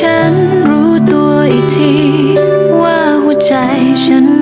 ฉันรู้ตัวอีกที ว่าหัวใจฉัน